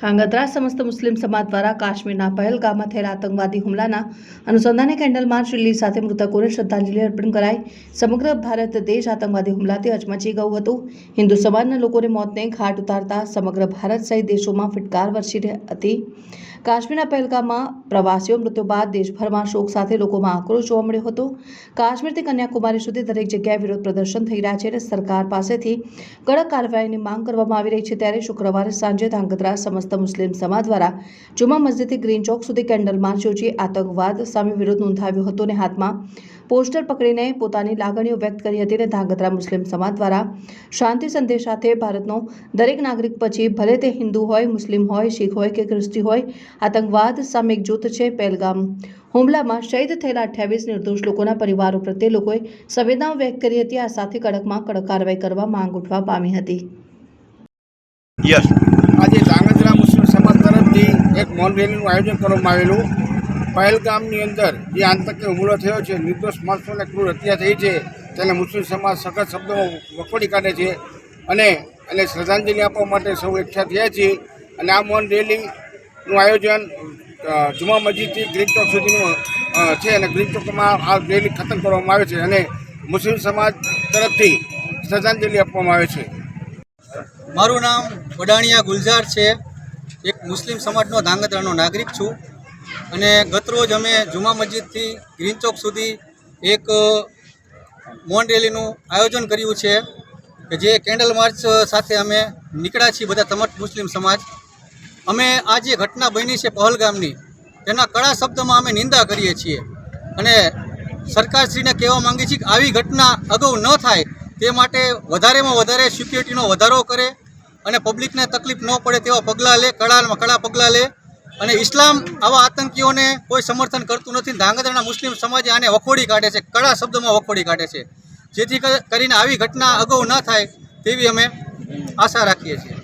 ધાંગધ્રા સમસ્ત મુસ્લિમ સમાજ દ્વારા કાશ્મીરના પહેલગામમાં થયેલા આતંકવાદી હુમલાના અનુસંધાને કેન્ડલ માર્ચ રેલી સાથે મૃતકોને શ્રદ્ધાંજલિ અર્પણ કરાઈ. સમગ્ર ભારત દેશ આતંકવાદી હુમલાથી અચમચી ગયું હતું. હિન્દુ સમાજના લોકોને મોતને ઘાટ ઉતારતા સમગ્ર ભારત સહિત દેશોમાં ફિટકાર વરસી હતી. કાશ્મીરના પહેલગામમાં પ્રવાસીઓ મૃત્યુ બાદ દેશભરમાં શોક સાથે લોકોમાં આક્રોશ જોવા મળ્યો હતો. કાશ્મીરથી કન્યાકુમારી સુધી દરેક જગ્યાએ વિરોધ પ્રદર્શન થઈ રહ્યા છે અને સરકાર પાસેથી કડક કાર્યવાહીની માંગ કરવામાં આવી રહી છે. ત્યારે શુક્રવારે સાંજે ધાંગધ્રા સમસ્ત મુસ્લિમ સમાજ દ્વારા જુમા મસ્જિદથી ગ્રીન ચોક સુધી કેન્ડલ માર્ચ યોજી આતંકવાદ સામે વિરોધ નોંધાવ્યો હતો અને હાથમાં પોસ્ટર પકડીને પોતાની લાગણીઓ વ્યક્ત કરી હતી અને ધાંગધ્રા મુસ્લિમ સમાજ દ્વારા શાંતિ સંદેશ સાથે ભારતનો દરેક નાગરિક પછી ભલે તે હિન્દુ હોય મુસ્લિમ હોય શીખ હોય કે ખ્રિસ્તી હોય આતંકવાદ સામે એકજૂથ છે પહેલગામ હુમલામાં શહીદ થયેલા અઠ્યાવીસ નિર્દોષ લોકોના પરિવારો પ્રત્યે લોકોએ સંવેદનાઓ વ્યક્ત કરી હતી. આ સાથે કડકમાં કડક કાર્યવાહી કરવા માંગ ઉઠવા પામી હતી. આજે ધાંગધ્રા મુસ્લિમ સમાજ તરફથી એક મૌન રેલીનું આયોજન કરવામાં આવેલું. પહેલગામની અંદર જે આતંકી હુમલો થયો છે, નિર્દોષ માણસોને ક્રૂર હત્યા થઈ છે, તેને મુસ્લિમ સમાજ સખત શબ્દોમાં વખોડી કાઢે છે અને એને શ્રદ્ધાંજલિ આપવા માટે સૌ એકઠા થયા છીએ. અને આ મૌન રેલીનું આયોજન જુમા મસ્જિદથી ગ્રીન ચોક સુધીનું છે અને ગ્રીન ચોકમાં આ રેલી ખતમ કરવામાં આવે છે અને મુસ્લિમ સમાજ તરફથી શ્રદ્ધાંજલિ આપવામાં આવે છે. મારું નામ વડાણિયા ગુલઝાર છે. એક મુસ્લિમ સમાજનો ધાંગધ્રાનો નાગરિક છું. અને ગતરોજ અમે જુમા મસ્જિદથી ગ્રીન ચોક સુધી એક મોન રેલીનું આયોજન કર્યું છે કે જે કેન્ડલ માર્ચ સાથે અમે નીકળ્યા છીએ બધા તમામ મુસ્લિમ સમાજ. અમે આ જે ઘટના બની છે પહલગામની તેના કડા શબ્દમાં અમે નિંદા કરીએ છીએ. અને સરકારશ્રીને કહેવા માંગીએ છીએ કે આવી ઘટના અગાઉ ન થાય, તે માટે વધારેમાં વધારે સિક્યુરિટીનો વધારો કરે અને પબ્લિકને તકલીફ ન પડે તેવા પગલાં લે કડામાં કડા પગલાં લે. અને ઇસ્લામ આવા આતંકીઓને કોઈ સમર્થન કરતું નથી. ધાંગધ્રાના મુસ્લિમ સમાજે આને વખોડી કાઢે છે. કડા શબ્દોમાં વખોડી કાઢે છે. જેથી કરીને આવી ઘટના અગાઉ ન થાય તેવી અમે આશા રાખીએ છીએ.